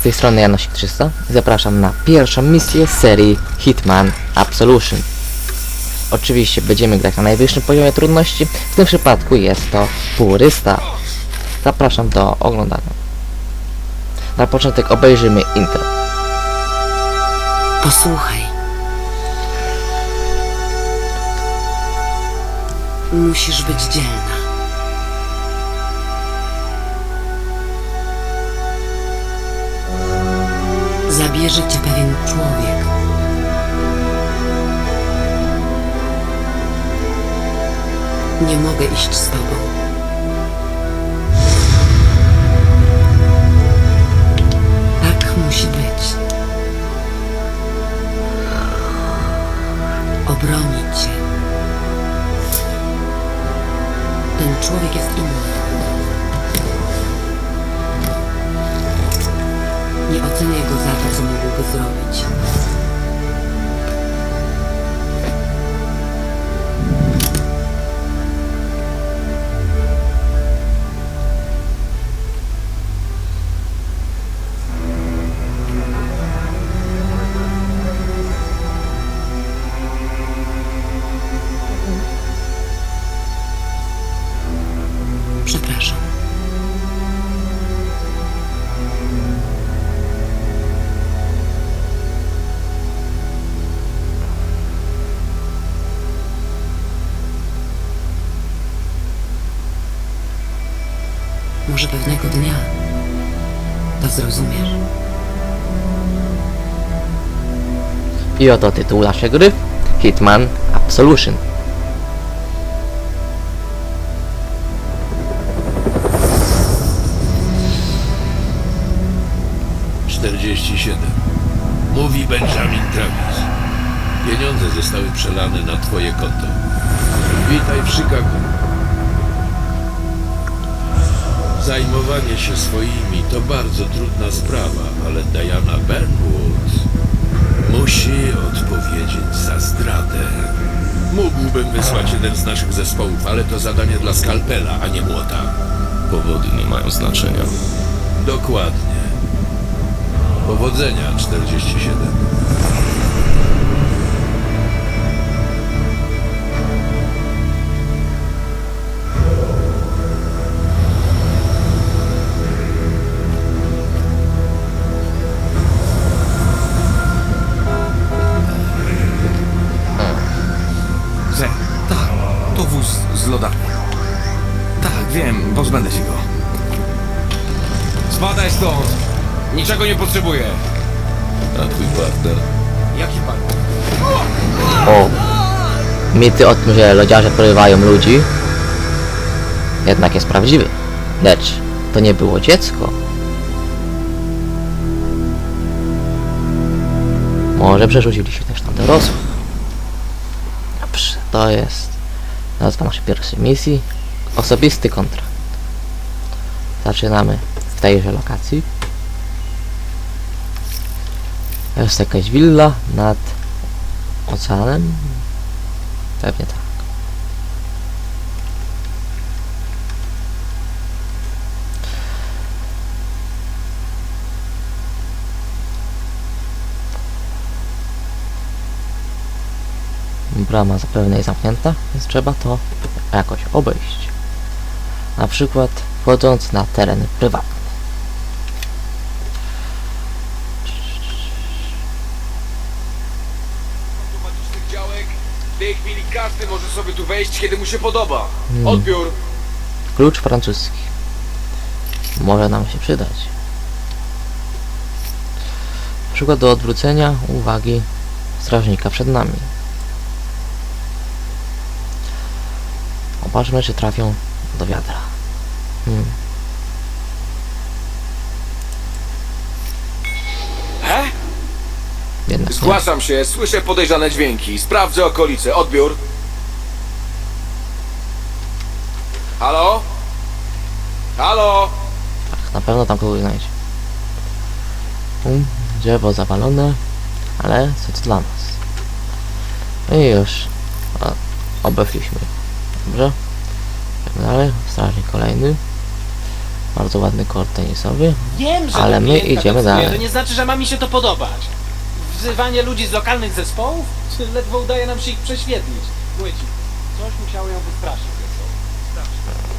Z tej strony Janosik 300 i zapraszam na pierwszą misję serii Hitman Absolution. Oczywiście będziemy grać na najwyższym poziomie trudności, w tym przypadku jest to purysta. Zapraszam do oglądania. Na początek obejrzymy intro. Posłuchaj. Musisz być dzielna. Zabierze cię pewien człowiek. Nie mogę iść z tobą. Tak musi być. obronić cię. Ten człowiek jest inny. Może pewnego dnia to zrozumiesz. I oto tytuł naszej gry Hitman Absolution. Czterdzieści siedem. Mówi Benjamin Travis. Pieniądze zostały przelane na twoje konto. Witaj w Chicago. Zajmowanie się swoimi to bardzo trudna sprawa, ale Diana Burnwood musi odpowiedzieć za zdradę. Mógłbym wysłać jeden z naszych zespołów, ale to zadanie dla skalpela, a nie młota. Powody nie mają znaczenia. Dokładnie. Powodzenia 47. pozbędę się go. Spadaj stąd! Niczego nie potrzebuję. A twój partner? Jaki pan? O, mity o tym, że lodziarze porywają ludzi, jednak jest prawdziwy. Lecz to nie było dziecko. Może przerzucili się też na dorosłych. Dobrze, to jest nazwa naszej pierwszej misji. Osobisty kontrakt. Zaczynamy w tejże lokacji. Jest jakaś willa nad oceanem? Pewnie tak. Brama zapewne jest zamknięta, więc trzeba to jakoś obejść. Na przykład wchodząc na teren prywatny. automatycznych działek. W tej chwili każdy może sobie tu wejść, kiedy mu się podoba. Odbiór. Klucz francuski. Może nam się przydać. Przykład do odwrócenia uwagi strażnika przed nami. Zobaczmy, czy trafią do wiadra. Hmm. He? Jednak. Zgłaszam się, słyszę podejrzane dźwięki. Sprawdzę okolice. Odbiór. Halo? Halo? Tak, na pewno tam kogoś znajdzie. Um, drzewo zawalone, ale co to dla nas? No i już. O, obeszliśmy. Dobrze? Dalej. Strażnik kolejny. Bardzo ładny kort tenisowy. Wiem, że Ale to my klientka idziemy decyduje, dalej. To nie znaczy, że ma mi się to podobać. Wzywanie ludzi z lokalnych zespołów? Czy Ledwo udaje nam się ich prześwietlić. Mówię ci, coś musiało ją wystraszyć.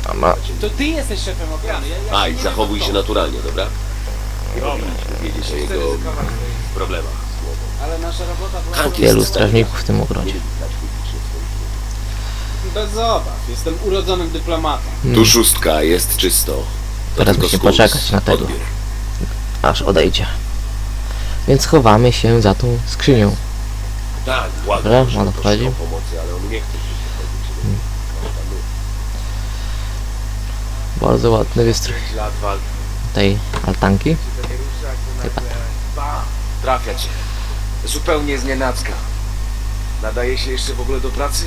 Dobra. To ty jesteś szefem ochrony. Ja, ja Aj, nie zachowuj wiem, się kto. naturalnie, dobra? Nie powinniśmy wiedzieć o Chcę jego ryzykować problemach. Ale nasza robota była... Wielu strażników w tym ogrodzie. Bez obaw. Jestem urodzonym dyplomatą. Tu szóstka, jest czysto. Teraz musimy poczekać na tego. Aż odejdzie. Więc chowamy się za tą skrzynią. Tak, Dobra, on się przychodzić. Bardzo ładny wystrój tej altanki. Chyba. Trafia cię. Zupełnie znienacka. Nadaje się jeszcze w ogóle do pracy?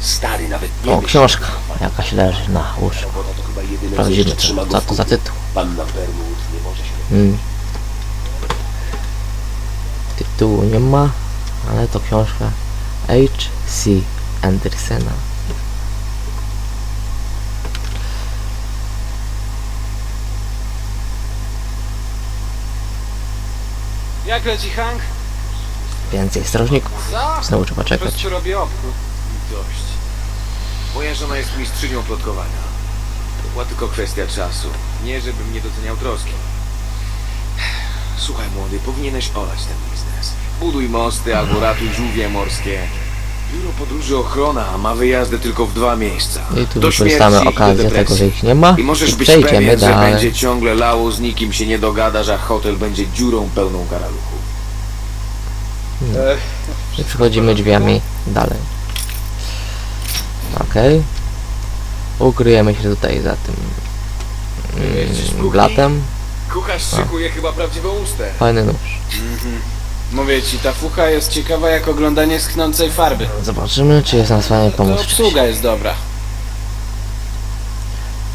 Stary, nawet nie O, myśl. książka jakaś leży na łóżku. Robota to chyba jedyne, co Sprawdzimy, trzyma co, go co w to za kupie. tytuł. Panna Bermud nie może się... Mm. Tytułu nie ma, ale to książka H.C. Andersena. Jak leci Hank? Więcej strażników. Co? Znowu trzeba czekać. prostu robię obchód. Dość. Moja żona jest mistrzynią plotkowania. To była tylko kwestia czasu. Nie, żebym nie doceniał troski. Słuchaj, młody, powinieneś olać ten biznes. Buduj mosty albo ratuj żółwie morskie. Biuro Podróży Ochrona ma wyjazdy tylko w dwa miejsca. I tu Do wykorzystamy śmierci i do okazję tego, depresji. że ich nie ma. I możesz I być przejdziemy pewien, że dalej. będzie ciągle lało, z nikim się nie dogadasz, a hotel będzie dziurą pełną karaluchów. I przechodzimy drzwiami dalej. Okej. Ukryjemy się tutaj za tym Jesteś mm, kuchni? blatem. Kucharz szykuje chyba prawdziwą ustę. Fajny nóż. Mówię ci, ta fucha jest ciekawa jak oglądanie schnącej farby. Zobaczymy, czy jest nam w stanie To pomóc. w czymś. obsługa jest dobra.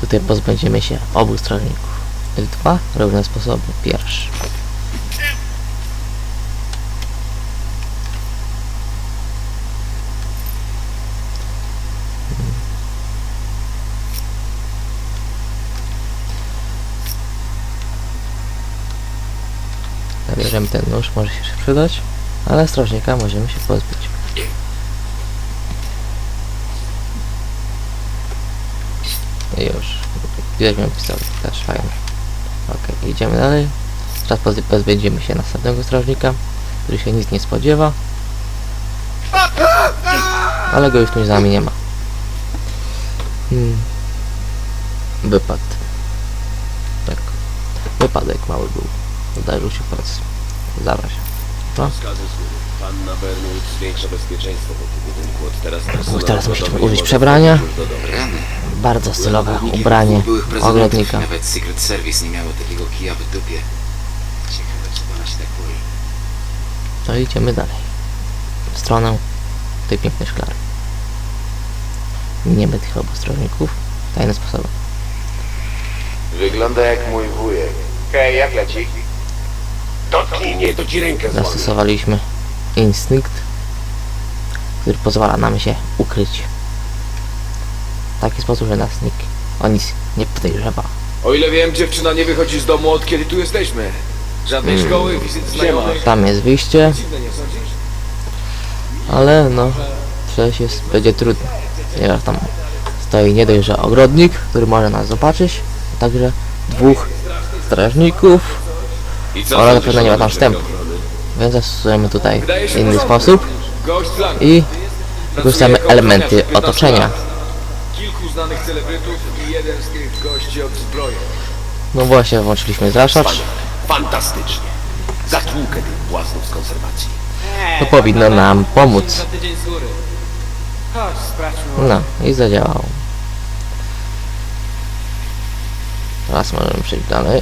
Tutaj pozbędziemy się obu strażników. Jest dwa różne sposoby. Pierwszy. Ten nóż, może się przydać, ale strażnika możemy się pozbyć. I już. Weźmiemy pistolet, też fajnie. Ok, idziemy dalej. Teraz poz- pozbędziemy się następnego strażnika, który się nic nie spodziewa. Ale go już tu z nami nie ma. Hmm. Wypad. Tak. Wypadek mały był. Zdarzył się zarazie. Rozkazy słów. Panna zwiększa bezpieczeństwo wokół budynku. Od teraz personel teraz musimy użyć przebrania. Bardzo stylowe ubranie ogrodnika. Nawet Secret Service nie miało takiego kija w dupie. Ciekawe, czy ona się tak boi. To idziemy dalej. W stronę tej pięknej szklary. Nie tych obu strażników. Tajne sposoby. Wygląda jak mój wujek. Hej, jak leci? Dotknij mnie, to ci rękę złamie. Zastosowaliśmy instynkt, który pozwala nam się ukryć. W taki sposób, że nas nikt o nic nie podejrzewa. O ile wiem, dziewczyna nie wychodzi z domu od kiedy tu jesteśmy. Żadnej Hmm. szkoły, wizyt znajomych. Tam jest wyjście, Dziwne, nie sądzisz? ale no, przecież jest, będzie trudno. Ponieważ tam stoi nie dość, że ogrodnik, który może nas zobaczyć, a także dwóch strażników, I co Ale na pewno nie ma tam wstępu. więc zastosujemy tutaj inny sposób i wykorzystamy elementy ochroniarz od 15 otoczenia. Kilku znanych celebrytów i jeden z tych gości od zbroi. No właśnie, włączyliśmy zraszacz. Fantastycznie. Zatłukę tych błaznów z konserwacji. To powinno nam pomóc. No i zadziałało. Teraz możemy przejść dalej.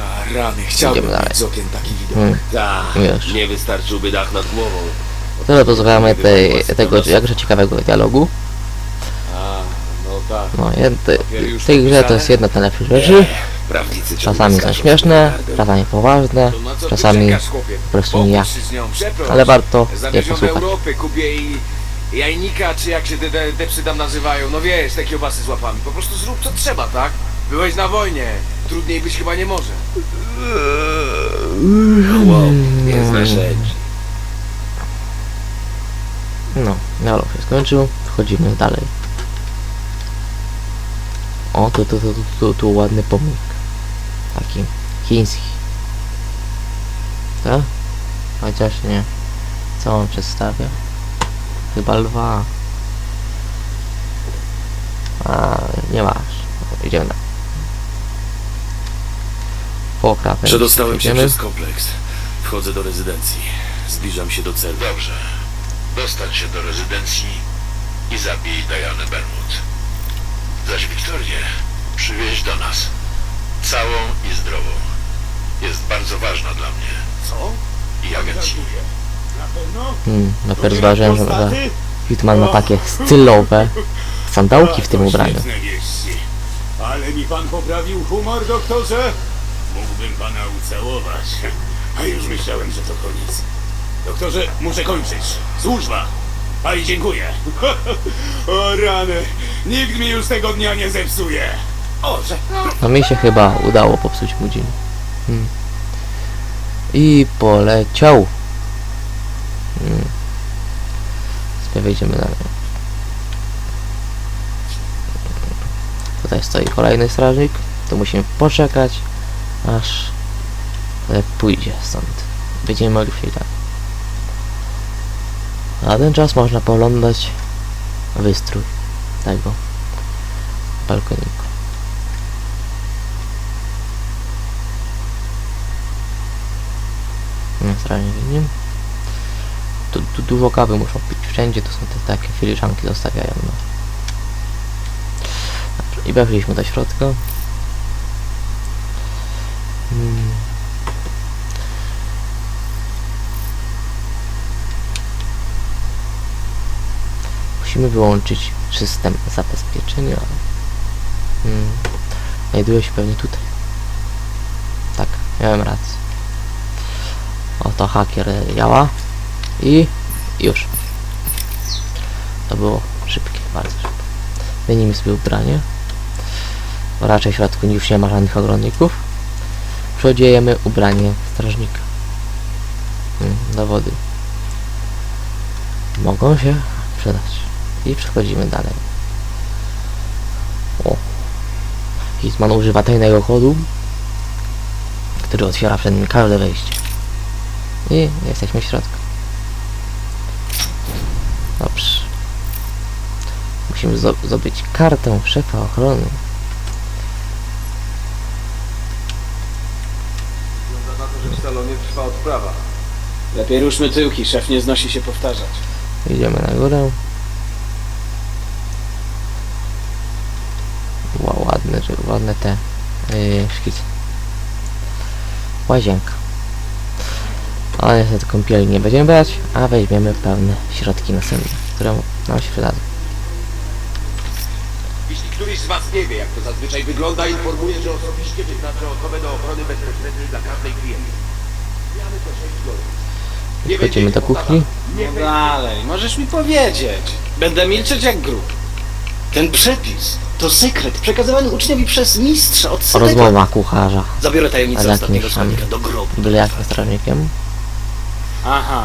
A, rany, chciałbym Idziemy dalej. mieć z okien taki widok. Hmm. Tak, Wiesz. nie wystarczyłby dach nad głową. Tyle pozwalamy tej, tego jakże ciekawego dialogu. A, no tak. No, jed, w tej grze to jest jedna z najlepszych rzeczy. Prawnicy ciągle Czasami są śmieszne, czasami poważne, To na co ty czasami czekasz, chłopie? po prostu Pokój nijak. się z nią, przeproś. Ale warto je Zamierzamy posłuchać. Europy, i jajnika, czy jak się te, te, te psy tam nazywają, no wiesz, te kiełbasy z łapami. Po prostu zrób co trzeba, tak? Byłeś na wojnie, trudniej być chyba nie może. Chłop, nie znasz rzeczy. No, dialog się skończył, wchodzimy dalej. O, tu, tu, tu, tu, tu, tu ładny pomnik. Taki chiński. Tak? Chociaż nie. Co on przedstawia? Chyba lwa. A, nie masz. Idziemy na. Po krawędzi Przedostałem się przez kompleks. Wchodzę do rezydencji. Zbliżam się do celu. Dobrze. Dostać się do rezydencji i zabij Dianę Bermud. Zaś Wiktorię przywieźć do nas. Całą i zdrową. Jest bardzo ważna dla mnie. Co? I agencji. Hmm, dopiero zauważyłem, że, że Hitman ma takie stylowe sandałki w tym ubraniu. Wieści. Ale mi pan poprawił humor, doktorze? Mógłbym pana ucałować. A już myślałem, że to koniec. Doktorze, muszę kończyć. Służba. A i dziękuję. o rany. Nikt mi już tego dnia nie zepsuje. O. No mi się chyba udało popsuć mu dzień. Hmm. I poleciał. Hmm. Wejdziemy dalej. Tutaj stoi kolejny strażnik. Tu musimy poczekać, aż e, pójdzie stąd. Będziemy mogli przejść dalej. Na ten czas można poglądać wystrój tego balkoniku. Nie, strasznie nie. Tu, tu dużo kawy muszą pić. Wszędzie to są te takie filiżanki zostawiają. No. I weszliśmy do środka. Musimy wyłączyć system zabezpieczenia. Hmm. Znajduje się pewnie tutaj. Tak, miałem rację. Oto hakier działa. I już. To było szybkie, bardzo szybkie. Zmienimy sobie ubranie. Raczej w środku już nie ma żadnych ogrodników. Przeodziejemy ubranie strażnika. Hmm, dowody. Mogą się przydać. I przechodzimy dalej. O. Hitman używa tajnego kodu, który otwiera przed nim każde wejście. I jesteśmy w środku. Dobrze. Musimy zdobyć kartę szefa ochrony. Wygląda na to, że w salonie trwa odprawa. Lepiej ruszmy tyłki, szef nie znosi się powtarzać. Idziemy na górę. Wow, ładne, te yy, szkice. Łazienka. Ale niestety kąpieli nie będziemy brać, a weźmiemy pewne środki następne, które nam się przydadzą. Jeśli któryś z was nie wie, jak to zazwyczaj wygląda, informuję, że osobiście wyznaczę osobę do ochrony bezpośredniej dla każdej klientki. Zmiany to 6 godzin. Nie Wchodzimy do kuchni. Nie No dalej, możesz mi powiedzieć. Będę milczeć jak grób. Ten przepis to sekret przekazywany uczniowi przez mistrza od setek lat. Rozmowa kucharza Zabiorę tajemnicę Ale ostatniego jakimś tam- do grobu. byle jakim strażnikiem. Aha,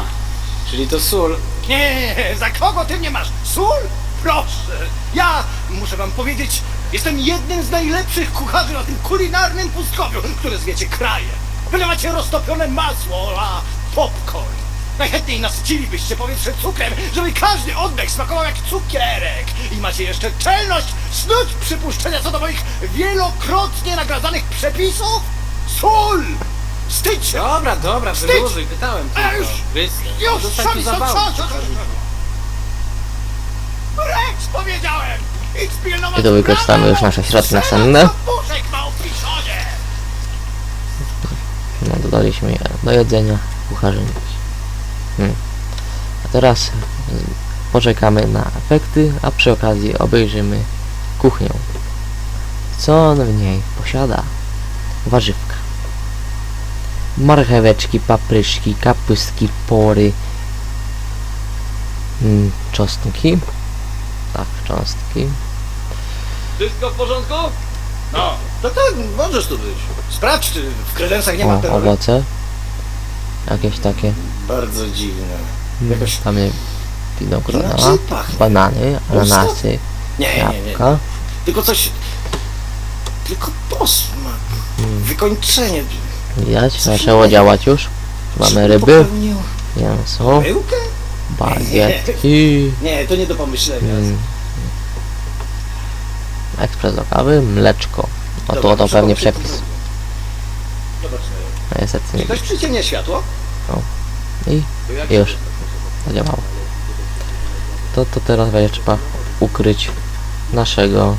czyli to sól. Nie, za kogo ty mnie masz? Sól? Proszę. Ja, muszę wam powiedzieć, jestem jednym z najlepszych kucharzy na tym kulinarnym pustkowiu, które zwiecie kraje. Wylewacie roztopione masło, a popcorn. Najchętniej nasycilibyście powietrze cukrem, żeby każdy oddech smakował jak cukierek. I macie jeszcze czelność snuć przypuszczenia co do moich wielokrotnie nagradzanych przepisów? Sól! Wstydź się! Dobra, dobra, Wstydź! wyluzuj, pytałem A tylko. już! Występ. Już, Zostań szali, tu zawału. co? Precz, powiedziałem! Idź pilnować I to wykorzystamy już nasze środki następne. Puszek ma opiszone! No, dodaliśmy je do jedzenia kucharzy. Hmm. A teraz poczekamy na efekty, a przy okazji obejrzymy kuchnię. Co on w niej posiada? Warzywka. Marcheweczki, papryszki, kapustki, pory, mm, cząstki. Tak, cząstki. Wszystko w porządku? No. Tak, tak, możesz tu być. Sprawdź, czy w kredensach nie ma O, owoce. Jakieś takie. Bardzo dziwne. mm, Jakoś... Tam jest pachnie. banany, ananasy, Nie, nie, nie. jabłka. Tylko coś... Tylko posmak. Wykończenie. Widać, zaczęło działać już. Mamy ryby, mięso, bagietki, Nie, to nie do pomyślenia. mm, ekspres do kawy, mleczko. O to, Dobra, to trzeba pewnie przepis. Zobaczmy. No Niestety Czy nie. ktoś przyciemnia światło? I już. Zadziałało. To, to teraz będzie trzeba ukryć naszego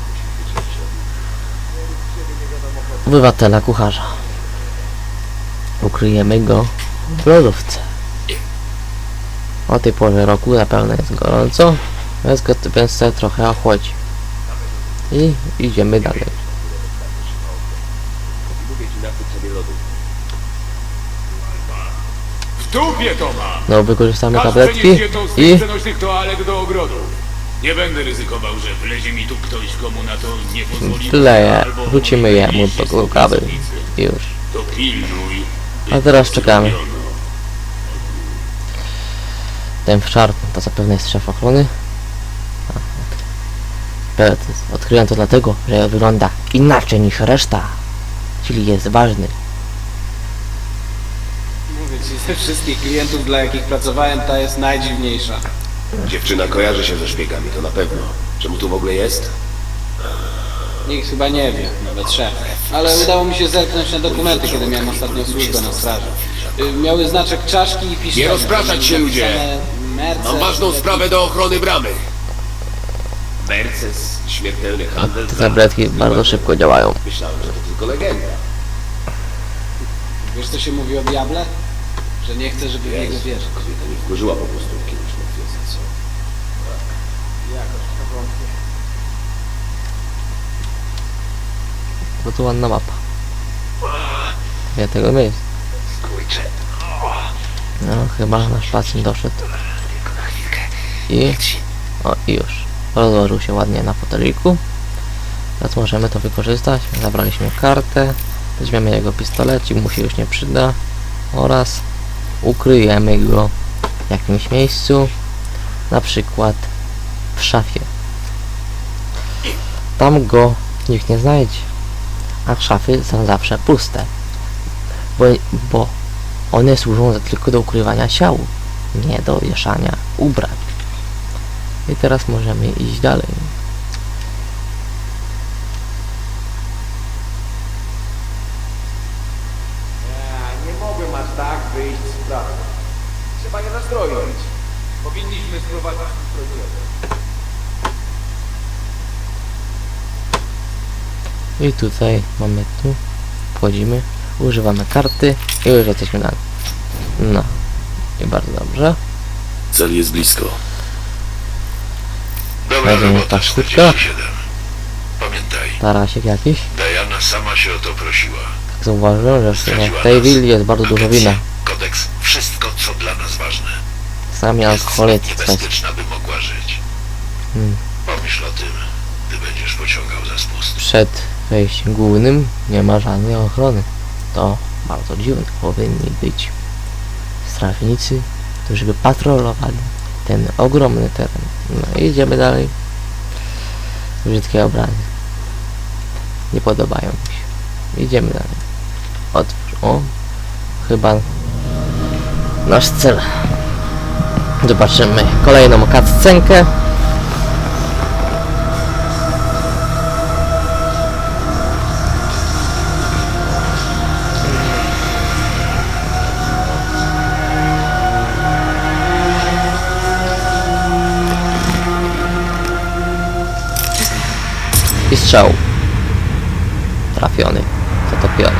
obywatela kucharza. Ukryjemy go w lodówce. O tej porze roku zapewne jest gorąco, więc, go, trochę ochłodzi. I idziemy dalej. W dupie to ma! No wykorzystamy Masz tabletki przenieść jedną z tych i przenośnych toalet do ogrodu. Nie będę ryzykował, że wlezie mi tu ktoś, komu na to nie pozwoli. Albo Wrzucimy moi jemu najbliżsi do kawy. współpracownicy. już. To pilnuj. A teraz czekamy. Ten wszar to zapewne jest szef ochrony. Odkryłem to dlatego, że wygląda inaczej niż reszta. Czyli jest ważny. Ze wszystkich klientów, dla jakich pracowałem, ta jest najdziwniejsza. Dziewczyna kojarzy się ze szpiegami, to na pewno. Czemu tu w ogóle jest? Nikt chyba nie wie, nawet szef. Ale udało mi się zerknąć na dokumenty, kiedy miałem ostatnią służbę na straży. Y, Miały znaczek czaszki i piszczenia. Nie rozpraszać się, ludzie! Mam ważną sprawę do ochrony bramy. Merces, śmiertelny handel. Te tabletki bardzo szybko działają. Myślałem, że to tylko legenda. Wiesz co się mówi o diable? Że nie chce, żeby w niego wierzyć. Kobieta mi wkurzyła po prostu kiedyś motwiece, co? Jakoś to wątpię. Bo tu ładna mapa. Ja tego miejsca. No chyba nasz pacjent doszedł. I... O i już. Rozłożył się ładnie na foteliku. Teraz możemy to wykorzystać. Zabraliśmy kartę. Weźmiemy jego pistolecik, mu się już nie przyda. Oraz ukryjemy go w jakimś miejscu. Na przykład w szafie. Tam go nikt nie znajdzie. A szafy są zawsze puste. Bo, bo one służą tylko do ukrywania ciał, nie do wieszania ubrań. I teraz możemy iść dalej. Ja nie mogłem aż tak wyjść z pracy. Trzeba je nastroić. Powinniśmy sprowadzić ustrojowe. I tutaj mamy tu, wchodzimy, używamy karty i już jesteśmy dalej. No, i bardzo dobrze. Cel jest blisko. Dobra Weźmiemy robota, paszczyka. 47. Pamiętaj, Tarasik jakiś. Diana sama się o to prosiła. Tak zauważyłem, że w tej willi jest bardzo dużo Agencja, wina. Kodeks, wszystko co dla nas ważne. Sami Jest alkoholicy zbyt coś. niebezpieczna, by mogła żyć. Hmm. Pomyśl o tym, gdy będziesz pociągał za spust. Przed wejściem głównym nie ma żadnej ochrony. To bardzo dziwne. Powinni być strażnicy, którzy by patrolowali ten ogromny teren. No idziemy dalej. Brzydkie obrazy. Nie podobają mi się. Idziemy dalej. Otwórz. O, chyba nasz cel. Zobaczymy kolejną cutscenkę. I strzał. Trafiony. Zatopiony.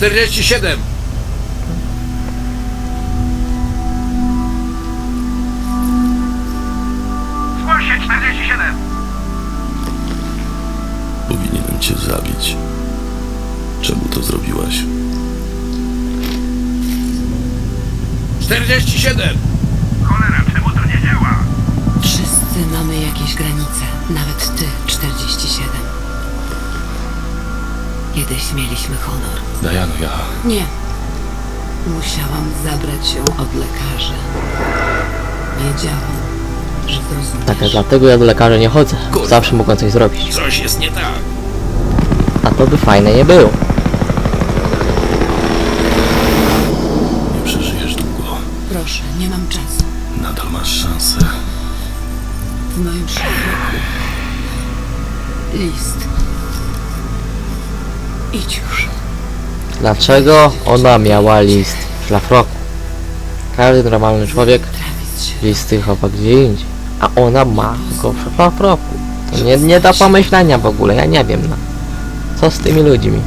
47! Zgłoś się 47! Powinienem cię zabić. Czemu to zrobiłaś? 47! Cholera, czemu to nie działa? Wszyscy mamy jakieś granice, nawet ty, 47. Kiedyś mieliśmy honor. Dajano, ja... Nie. Musiałam zabrać ją od lekarzy. Wiedziałam, że zrozumiesz. Tak, dlatego ja do lekarza nie chodzę. Zawsze mogą coś zrobić. Coś jest nie tak. A to by fajne nie było. Nie przeżyjesz długo. Proszę, nie mam czasu. Nadal masz szansę. W moim szlafroku. List. Idź już. Dlaczego ona miała list w szlafroku? Każdy normalny człowiek listy chowa gdzie indziej. A ona ma go w szlafroku. To nie, nie do pomyślenia w ogóle, ja nie wiem no. Co z tymi ludźmi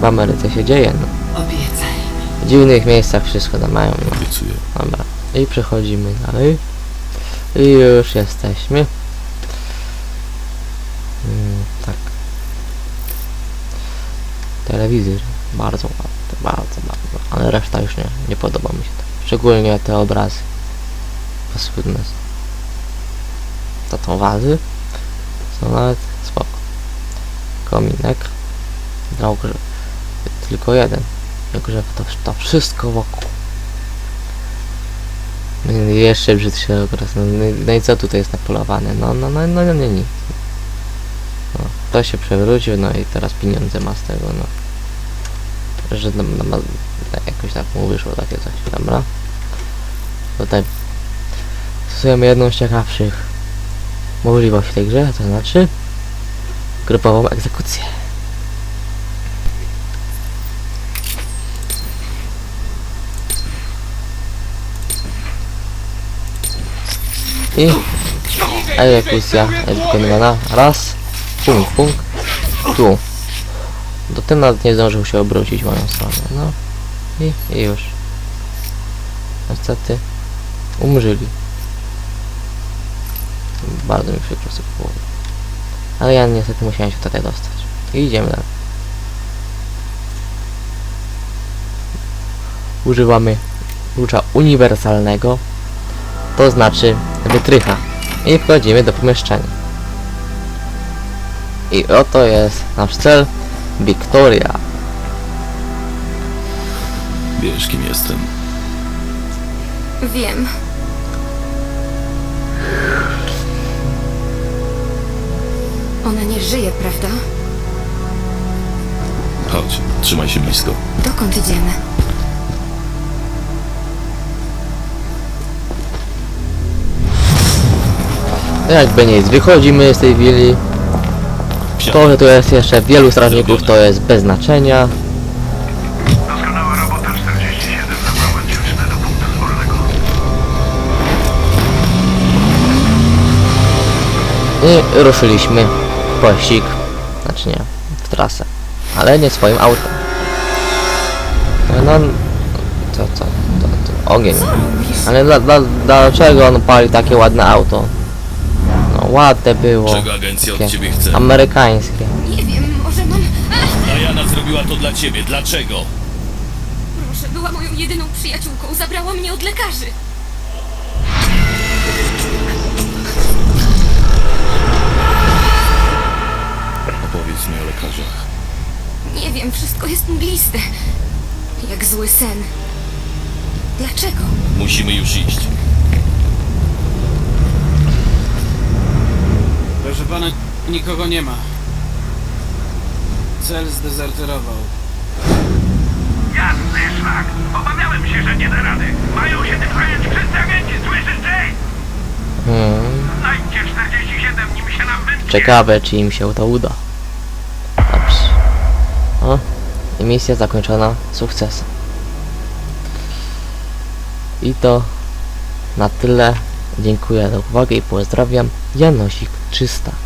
w Ameryce się dzieje no. Obiecaj. W dziwnych miejscach wszystko tam mają no. Obiecuję. Dobra. I przechodzimy dalej. I już jesteśmy. Mm, tak. Telewizor. Bardzo ładny, bardzo, bardzo. Ale reszta już nie, nie podoba mi się to. Szczególnie te obrazy. Paskudne. To tą wazy są nawet spoko. Kominek. Na ogrze- Tylko jeden. Jakże to, to wszystko wokół. No Jeszcze brzydszy obraz. No, no, no i co tutaj jest napolowane? No, no, no, no, no, nie, nic. To się przewrócił, no i teraz pieniądze ma z tego, no. Że no, no, no, jakoś tak mu wyszło takie coś, dobra? Tutaj stosujemy jedną z ciekawszych możliwości w tej grze, to znaczy grupową egzekucję. I egzekucja jest wykonywana raz, punkt, punkt, tu. Do tym nawet nie zdążył się obrócić moją stronę, no. I, i już. Niestety umrzyli. Bardzo mi przykro z. Ale ja niestety musiałem się tutaj dostać. I idziemy dalej. Używamy klucza uniwersalnego to znaczy wytrycha. I wchodzimy do pomieszczenia. I oto jest nasz cel, Victoria. Wiesz, kim jestem. Wiem. Ona nie żyje, prawda? Chodź, trzymaj się blisko. Dokąd idziemy? Jakby nic, wychodzimy z tej willi. To, że tu jest jeszcze wielu strażników, to jest bez znaczenia. Doskonała robota 47. Zaprowadź dziewczynę do punktu zborowego. I ruszyliśmy w pościg. Znaczy nie, w trasę. Ale nie swoim autem. No, no co, co, to, to ogień. Ale dla, dla, dlaczego on pali takie ładne auto? Ładne było. Czego agencja od ciebie chce? Amerykańskie. Nie wiem, może mam... Ach, Diana zrobiła to dla ciebie. Dlaczego? proszę, była moją jedyną przyjaciółką. Zabrała mnie od lekarzy. Opowiedz mi o lekarzach. Nie wiem, wszystko jest mgliste. Jak zły sen. Dlaczego? Musimy już iść. Pana, nikogo nie ma. Cel zdezerterował. Jasny szlak! Obawiałem się, że nie da rady. Mają się tym zająć wszyscy agenci, słyszysz, Jay? Hmm. Znajdźcie 47, nim się nam wymknie. Ciekawe, czy im się to uda. Dobrze. O, i misja zakończona sukcesem. I to na tyle. Dziękuję za uwagę i pozdrawiam. Janosik 300.